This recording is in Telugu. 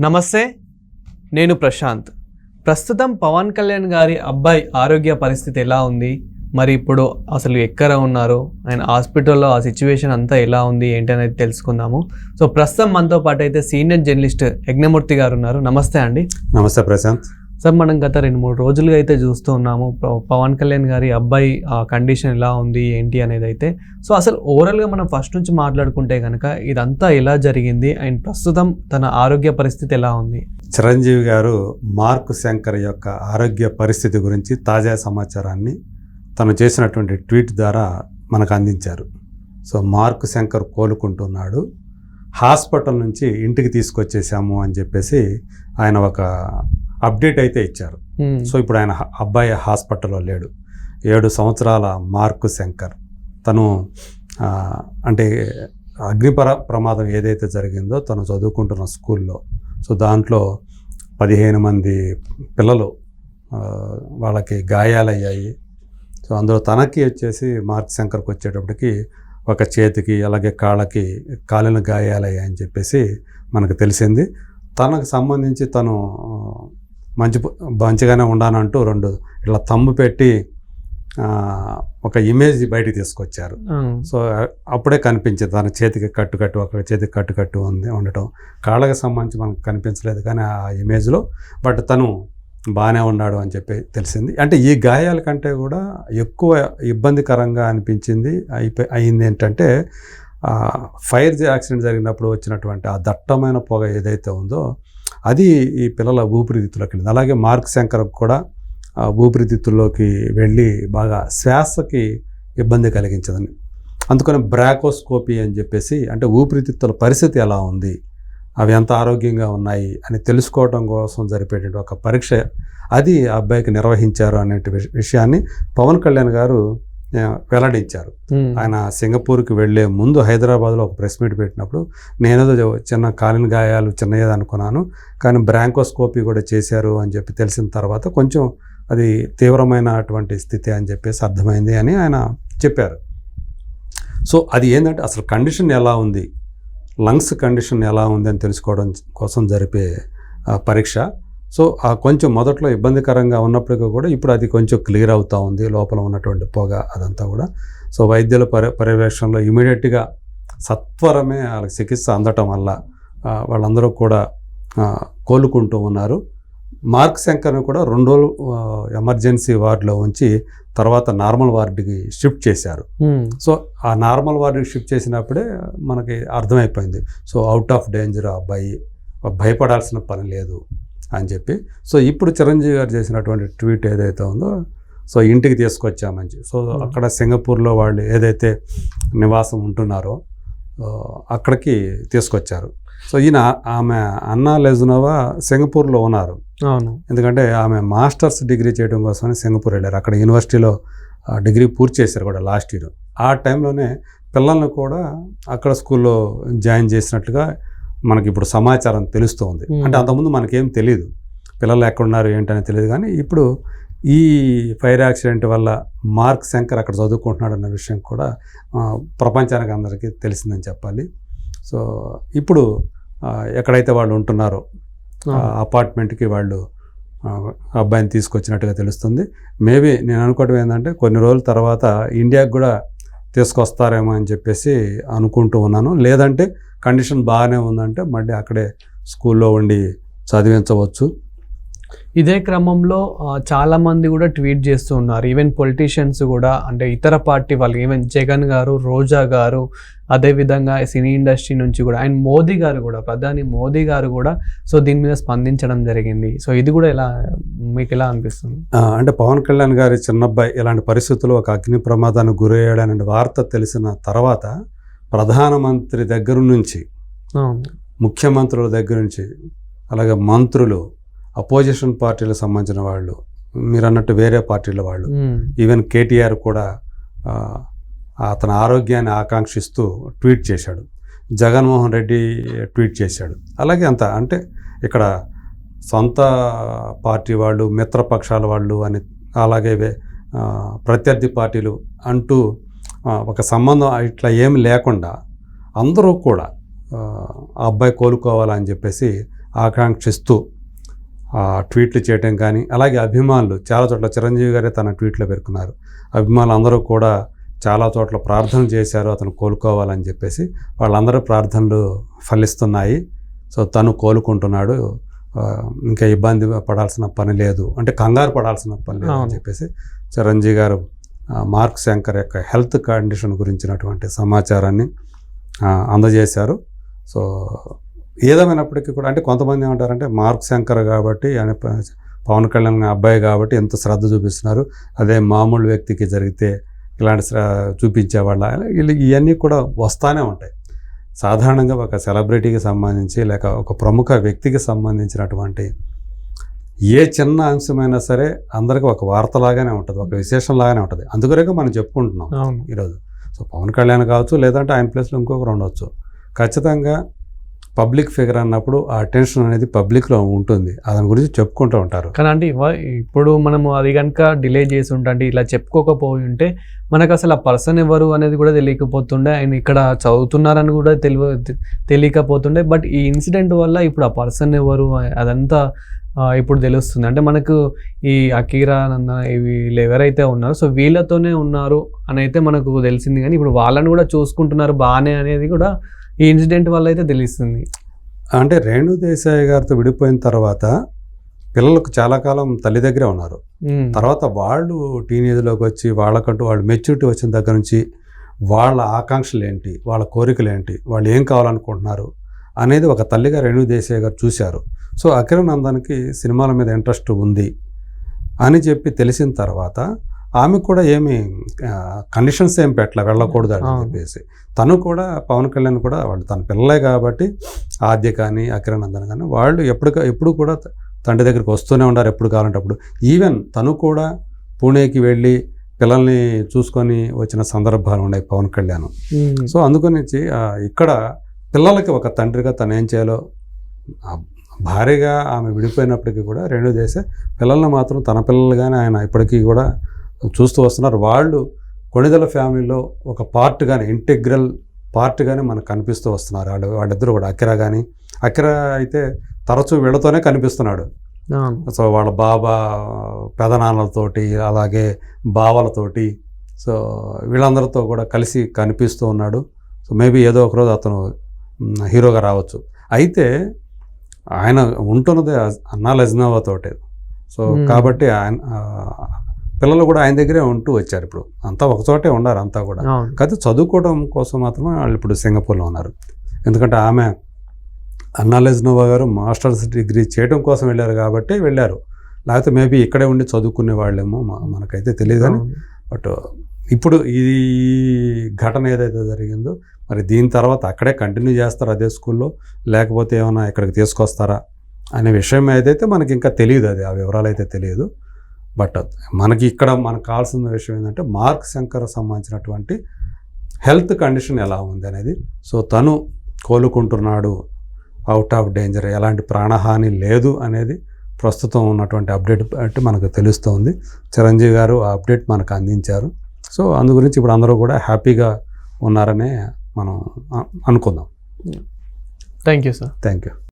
నమస్తే నేను ప్రశాంత్. ప్రస్తుతం పవన్ కళ్యాణ్ గారి అబ్బాయి ఆరోగ్య పరిస్థితి ఎలా ఉంది? మరి ఇప్పుడు అసలు ఎక్కడ ఉన్నారు? ఆయన హాస్పిటల్లో ఆ సిచ్యువేషన్ అంతా ఎలా ఉంది ఏంటి అనేది తెలుసుకుందాము. సో ప్రస్తుతం మనతో పాటు అయితే సీనియర్ జర్నలిస్ట్ యజ్ఞమూర్తి గారు ఉన్నారు. నమస్తే అండి. నమస్తే ప్రశాంత్. సార్ మనం గత రెండు మూడు రోజులుగా అయితే చూస్తూ ఉన్నాము. ప- పవన్ కళ్యాణ్ గారి అబ్బాయి ఆ కండిషన్ ఎలా ఉంది ఏంటి అనేది అయితే. సో అసలు ఓవరాల్గా మనం ఫస్ట్ నుంచి మాట్లాడుకుంటే కనుక ఇదంతా ఎలా జరిగింది? అండ్ ప్రస్తుతం తన ఆరోగ్య పరిస్థితి ఎలా ఉంది? చిరంజీవి గారు మార్క్ శంకర్ యొక్క ఆరోగ్య పరిస్థితి గురించి తాజా సమాచారాన్ని తను చేసినటువంటి ట్వీట్ ద్వారా మనకు అందించారు. సో మార్క్ శంకర్ కోలుకుంటున్నాడు. హాస్పిటల్ నుంచి ఇంటికి తీసుకొచ్చేసాము అని చెప్పేసి ఆయన ఒక అప్డేట్ అయితే ఇచ్చారు. సో ఇప్పుడు ఆయన అబ్బాయి హాస్పిటల్లో లేడు. ఏడు సంవత్సరాల మార్కు శంకర్. తను అంటే అగ్నిపర ప్రమాదం ఏదైతే జరిగిందో తను చదువుకుంటున్న స్కూల్లో. సో దాంట్లో పదిహేను మంది పిల్లలు వాళ్ళకి గాయాలయ్యాయి. సో అందులో తనకి వచ్చేసి మార్క్ శంకర్కి వచ్చేటప్పటికి ఒక చేతికి అలాగే కాళ్ళకి కాలిన గాయాలయ్యాయని చెప్పేసి మనకు తెలిసింది. తనకు సంబంధించి తను మంచి మంచిగానే ఉండానంటూ రెండు ఇట్లా తమ్ము పెట్టి ఒక ఇమేజ్ బయటికి తీసుకొచ్చారు. సో అప్పుడే కనిపించింది. తన చేతికి కట్టు కట్టు ఒక చేతికి కట్టు కట్టు ఉంది ఉండటం. కాళ్ళకి సంబంధించి మనకు కనిపించలేదు కానీ ఆ ఇమేజ్లో బట్ తను బాగానే ఉన్నాడు అని చెప్పి తెలిసింది. అంటే ఈ గాయాల కంటే కూడా ఎక్కువ ఇబ్బందికరంగా అనిపించింది అయిపోయి అయింది ఏంటంటే ఫైర్ యాక్సిడెంట్ జరిగినప్పుడు వచ్చినటువంటి ఆ దట్టమైన పొగ ఏదైతే ఉందో అది ఈ పిల్లల ఊపిరితిత్తులోకి వెళ్ళింది. అలాగే మార్క్ శంకర్ కూడా ఆ ఊపిరితిత్తుల్లోకి వెళ్ళి బాగా శ్వాసకి ఇబ్బంది కలిగించదని. అందుకని బ్రాకోస్కోపీ అని చెప్పేసి అంటే ఊపిరితిత్తుల పరిస్థితి ఎలా ఉంది అవి ఎంత ఆరోగ్యంగా ఉన్నాయి అని తెలుసుకోవడం కోసం జరిపేటువంటి ఒక పరీక్ష అది ఆ అబ్బాయికి నిర్వహించారు అనే విషయాన్ని పవన్ కళ్యాణ్ గారు వెల్లడించారు. ఆయన సింగపూర్కి వెళ్ళే ముందు హైదరాబాద్లో ఒక ప్రెస్ మీట్ పెట్టినప్పుడు నేనేదో చిన్న కాలిన గాయాలు చిన్నయ్యేది అనుకున్నాను. కానీ బ్రాంకోస్కోపీ కూడా చేశారు అని చెప్పి తెలిసిన తర్వాత కొంచెం అది తీవ్రమైనటువంటి స్థితి అని చెప్పేసి అర్థమైంది అని ఆయన చెప్పారు. సో అది ఏంటంటే అసలు కండిషన్ ఎలా ఉంది? లంగ్స్ కండిషన్ ఎలా ఉంది అని తెలుసుకోవడం కోసం జరిపే పరీక్ష. సో ఆ కొంచెం మొదట్లో ఇబ్బందికరంగా ఉన్నప్పటికీ కూడా ఇప్పుడు అది కొంచెం క్లియర్ అవుతూ ఉంది లోపల ఉన్నటువంటి పొగ అదంతా కూడా. సో వైద్యుల పర్య పర్యవేక్షణలో ఇమీడియట్గా సత్వరమే వాళ్ళకి చికిత్స అందటం వల్ల వాళ్ళందరూ కూడా కోలుకుంటూ ఉన్నారు. మార్క్ శంకర్ని కూడా రెండు రోజులు ఎమర్జెన్సీ వార్డులో ఉంచి తర్వాత నార్మల్ వార్డుకి షిఫ్ట్ చేశారు. సో ఆ నార్మల్ వార్డుకి షిఫ్ట్ చేసినప్పుడే మనకి అర్థమైపోయింది. సో అవుట్ ఆఫ్ డేంజర్ అబ్బాయి భయపడాల్సిన పని లేదు. అని చెప్పి. సో ఇప్పుడు చిరంజీవి గారు చేసినటువంటి ట్వీట్ ఏదైతే ఉందో సో ఇంటికి తీసుకొచ్చామని సో Hmm. అక్కడ సింగపూర్లో వాళ్ళు ఏదైతే నివాసం ఉంటున్నారో అక్కడికి తీసుకొచ్చారు. సో ఈయన ఆమె అన్నా లెజునోవా సింగపూర్లో ఉన్నారు. అవును. ఎందుకంటే ఆమె మాస్టర్స్ డిగ్రీ చేయడం కోసమని సింగపూర్ వెళ్ళారు. అక్కడ యూనివర్సిటీలో డిగ్రీ పూర్తి చేశారు కూడా లాస్ట్ ఇయర్. ఆ టైంలోనే పిల్లల్ని కూడా అక్కడ స్కూల్లో జాయిన్ చేసినట్లుగా మనకి ఇప్పుడు సమాచారం తెలుస్తుంది. అంటే అంతకుముందు మనకేం తెలియదు పిల్లలు ఎక్కడున్నారు ఏంటని తెలియదు కానీ ఇప్పుడు ఈ ఫైర్ యాక్సిడెంట్ వల్ల మార్క్ శంకర్ అక్కడ చదువుకుంటున్నాడు అన్న విషయం కూడా ప్రపంచానికి అందరికీ తెలిసిందని చెప్పాలి సో ఇప్పుడు ఎక్కడైతే వాళ్ళు ఉంటున్నారో. అపార్ట్మెంట్కి వాళ్ళు అబ్బాయిని తీసుకొచ్చినట్టుగా తెలుస్తుంది మేబీ నేను అనుకోవడం ఏంటంటే కొన్ని రోజుల తర్వాత ఇండియాకి కూడా తీసుకొస్తారేమో అని చెప్పేసి అనుకుంటూ ఉన్నాను. లేదంటే కండిషన్ బాగానే ఉందంటే మళ్ళీ అక్కడే స్కూల్లో ఉండి చదివించవచ్చు. ఇదే క్రమంలో ఆ, చాలా మంది కూడా ట్వీట్ చేస్తూ ఉన్నారు. ఈవెన్ పొలిటీషియన్స్ కూడా అంటే ఇతర పార్టీ వాళ్ళు ఈవెన్ జగన్ గారు రోజా గారు అదే విధంగా సినీ ఇండస్ట్రీ నుంచి కూడా అండ్ మోదీ గారు కూడా ప్రధాని మోదీ గారు కూడా సో దీని మీద స్పందించడం జరిగింది. సో ఇది కూడా ఎలా మీకు ఎలా అనిపిస్తుంది? అంటే పవన్ కళ్యాణ్ గారి చిన్నబ్బాయి ఇలాంటి పరిస్థితుల్లో ఒక అగ్ని ప్రమాదానికి గురయ్యాడనే వార్త తెలిసిన తర్వాత ప్రధానమంత్రి దగ్గర నుంచి ముఖ్యమంత్రుల దగ్గర నుంచి అలాగే మంత్రులు అపోజిషన్ పార్టీలకు సంబంధించిన వాళ్ళు మీరు అన్నట్టు వేరే పార్టీల వాళ్ళు ఈవెన్ కేటీఆర్ కూడా అతని ఆరోగ్యాన్ని ఆకాంక్షిస్తూ ట్వీట్ చేశాడు. జగన్మోహన్ రెడ్డి ట్వీట్ చేశాడు. అలాగే అంత అంటే ఇక్కడ సొంత పార్టీ వాళ్ళు మిత్రపక్షాల వాళ్ళు అని అలాగే ప్రత్యర్థి పార్టీలు అంటూ ఒక సంబంధం ఇట్లా ఏమి లేకుండా అందరూ కూడా ఆ, అబ్బాయి కోలుకోవాలని చెప్పేసి ఆకాంక్షిస్తూ ట్వీట్లు చేయటం కానీ అలాగే అభిమానులు చాలా చోట్ల చిరంజీవి గారే తన ట్వీట్లో పేర్కొన్నారు. అభిమానులు అందరూ కూడా చాలా చోట్ల ప్రార్థనలు చేశారు అతను కోలుకోవాలని చెప్పేసి వాళ్ళందరూ ప్రార్థనలు ఫలిస్తున్నాయి. సో తను కోలుకుంటున్నాడు. ఇంకా ఇబ్బంది పడాల్సిన పని లేదు. అంటే కంగారు పడాల్సిన పని లేదు అని. చెప్పేసి చిరంజీవి గారు మార్క్ శంకర్ యొక్క హెల్త్ కండిషన్ గురించినటువంటి సమాచారాన్ని అందజేశారు. సో ఏదేమైనప్పటికీ కూడా అంటే కొంతమంది ఏమంటారంటే మార్క్ శంకర్ కాబట్టి ఆయన పవన్ కళ్యాణ్ అబ్బాయి కాబట్టి ఎంత శ్రద్ధ చూపిస్తున్నారు. అదే మామూలు వ్యక్తికి జరిగితే ఇలాంటి శ్ర చూపించేవాళ్ళ ఇలా ఇవన్నీ కూడా వస్తానే ఉంటాయి. సాధారణంగా ఒక సెలబ్రిటీకి సంబంధించి లేక ఒక ప్రముఖ వ్యక్తికి సంబంధించినటువంటి ఏ చిన్న అంశమైనా సరే అందరికీ ఒక వార్తలాగానే ఉంటుంది ఒక విశేషం లాగానే ఉంటుంది. అందుకనే మనం చెప్పుకుంటున్నాం ఈరోజు. సో పవన్ కళ్యాణ్ కావచ్చు లేదంటే ఆయన ప్లేస్లో ఇంకొకరు ఉండొచ్చు. ఖచ్చితంగా పబ్లిక్ ఫిగర్ అన్నప్పుడు ఆ అటెన్షన్ అనేది పబ్లిక్లో ఉంటుంది. దాని గురించి చెప్పుకుంటూ ఉంటారు. కానీ అంటే ఇప్పుడు మనము అది కనుక డిలే చేసి ఉంటే ఇలా చెప్పుకోకపోయి ఉంటే మనకు అసలు ఆ పర్సన్ ఎవరు అనేది కూడా తెలియకపోతుండే. ఆయన ఇక్కడ చదువుతున్నారని కూడా తెలియ తెలియకపోతుండే. బట్ ఈ ఇన్సిడెంట్ వల్ల ఇప్పుడు ఆ పర్సన్ ఎవరు అదంతా ఇప్పుడు తెలుస్తుంది. అంటే మనకు ఈ అకీరా నంద వీళ్ళు ఎవరైతే ఉన్నారో సో వీళ్ళతోనే ఉన్నారు అని అయితే మనకు తెలిసింది. కానీ ఇప్పుడు వాళ్ళని కూడా చూసుకుంటున్నారు బాగానే అనేది కూడా ఈ ఇన్సిడెంట్ వల్ల అయితే తెలుస్తుంది. అంటే రేణు దేశాయ్ గారితో విడిపోయిన తర్వాత పిల్లలకు చాలా కాలం తల్లి దగ్గరే ఉన్నారు. తర్వాత వాళ్ళు టీనేజ్లోకి వచ్చి వాళ్ళకంటూ వాళ్ళు మెచ్యూరిటీ వచ్చిన దగ్గర నుంచి వాళ్ళ ఆకాంక్షలు ఏంటి వాళ్ళ కోరికలు ఏంటి వాళ్ళు ఏం కావాలనుకుంటున్నారు అనేది ఒక తల్లిగా రేణు దేశాయ్ గారు చూశారు. సో అఖిరానందన్కి సినిమాల మీద ఇంట్రెస్ట్ ఉంది అని చెప్పి తెలిసిన తర్వాత ఆమె కూడా ఏమి కండిషన్స్ ఏం పెట్టలే వెళ్ళకూడదు అని. చెప్పేసి తను కూడా పవన్ కళ్యాణ్ కూడా వాళ్ళు తన పిల్లలే కాబట్టి ఆద్య కానీ అఖిరానందన్ కానీ వాళ్ళు ఎప్పుడు ఎప్పుడు కూడా తండ్రి దగ్గరికి వస్తూనే ఉండారు ఎప్పుడు కావాలంటే అప్పుడు ఈవెన్ తను కూడా పూణేకి వెళ్ళి పిల్లల్ని చూసుకొని వచ్చిన సందర్భాలు ఉన్నాయి పవన్ కళ్యాణ్. సో అందుకని ఇక్కడ పిల్లలకి ఒక తండ్రిగా తను ఏం చేయాలో ఆ, భార్యగా ఆమె విడిపోయినప్పటికీ కూడా రెండు దేశ పిల్లల్ని మాత్రం తన పిల్లలుగానే ఆయన ఇప్పటికీ కూడా చూస్తూ వస్తున్నారు. వాళ్ళు కొణిదల ఫ్యామిలీలో ఒక పార్ట్ కానీ ఇంటిగ్రల్ పార్ట్ కానీ మనకు కనిపిస్తూ వస్తున్నారు. వాళ్ళు వాళ్ళిద్దరు కూడా అకిరా కానీ అకిరా అయితే తరచూ వీళ్ళతోనే కనిపిస్తున్నాడు. సో వాళ్ళ బాబా పెదనాన్నలతోటి అలాగే బావలతోటి సో వీళ్ళందరితో కూడా కలిసి కనిపిస్తూ ఉన్నాడు. సో మేబీ ఏదో ఒకరోజు అతను హీరోగా రావచ్చు. అయితే ఆయన ఉంటున్నది అన్నా లజ్నావాతోటే సో. కాబట్టి ఆయన పిల్లలు కూడా ఆయన దగ్గరే ఉంటూ వచ్చారు ఇప్పుడు. అంతా ఒకచోటే ఉన్నారు అంతా కూడా. కాకపోతే చదువుకోవడం కోసం మాత్రమే వాళ్ళు ఇప్పుడు సింగపూర్లో ఉన్నారు. ఎందుకంటే ఆమె అన్నా లెజ్నోవా గారు మాస్టర్స్ డిగ్రీ చేయడం కోసం వెళ్ళారు కాబట్టి వెళ్ళారు. లేకపోతే మేబీ ఇక్కడే ఉండి చదువుకునే వాళ్ళేమో మనకైతే తెలియదు కానీ. బట్ ఇప్పుడు ఈ ఘటన ఏదైతే జరిగిందో మరి దీని తర్వాత అక్కడే కంటిన్యూ చేస్తారా అదే స్కూల్లో? లేకపోతే ఏమైనా ఇక్కడికి తీసుకొస్తారా? అనే విషయం ఏదైతే మనకి ఇంకా తెలియదు అది ఆ వివరాలు అయితే తెలియదు. బట్ మనకి ఇక్కడ మనకు కావాల్సిన విషయం ఏంటంటే మార్క్ శంకర్ సంబంధించినటువంటి హెల్త్ కండిషన్ ఎలా ఉంది అనేది. సో తను కోలుకుంటున్నాడు అవుట్ ఆఫ్ డేంజర్ ఎలాంటి ప్రాణహాని లేదు అనేది ప్రస్తుతం ఉన్నటువంటి అప్డేట్ బట్టి మనకు తెలుస్తుంది. చిరంజీవి గారు ఆ అప్డేట్ మనకు అందించారు. సో అందు గురించి ఇప్పుడు అందరూ కూడా హ్యాపీగా ఉన్నారనే మనం అనుకుందాం. Thank you sir. Thank you